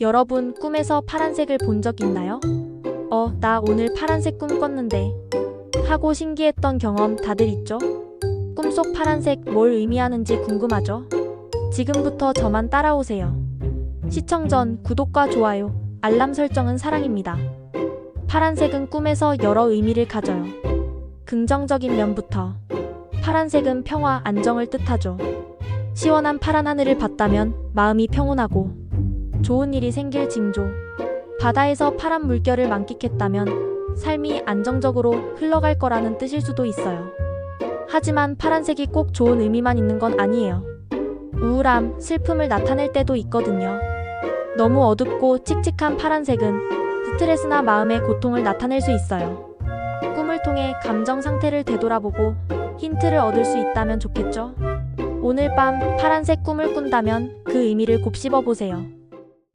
여러분 꿈에서 파란색을 본 적 있나요? 어, 나 오늘 파란색 꿈 꿨는데. 하고 신기했던 경험 다들 있죠? 꿈속 파란색 뭘 의미하는지 궁금하죠? 지금부터 저만 따라오세요. 시청 전 구독과 좋아요, 알람 설정은 사랑입니다. 파란색은 꿈에서 여러 의미를 가져요. 긍정적인 면부터. 파란색은 평화, 안정을 뜻하죠. 시원한 파란 하늘을 봤다면 마음이 평온하고 좋은 일이 생길 징조. 바다에서 파란 물결을 만끽했다면 삶이 안정적으로 흘러갈 거라는 뜻일 수도 있어요. 하지만 파란색이 꼭 좋은 의미만 있는 건 아니에요. 우울함, 슬픔을 나타낼 때도 있거든요. 너무 어둡고 칙칙한 파란색은 스트레스나 마음의 고통을 나타낼 수 있어요. 꿈을 통해 감정 상태를 되돌아보고 힌트를 얻을 수 있다면 좋겠죠? 오늘 밤 파란색 꿈을 꾼다면 그 의미를 곱씹어 보세요.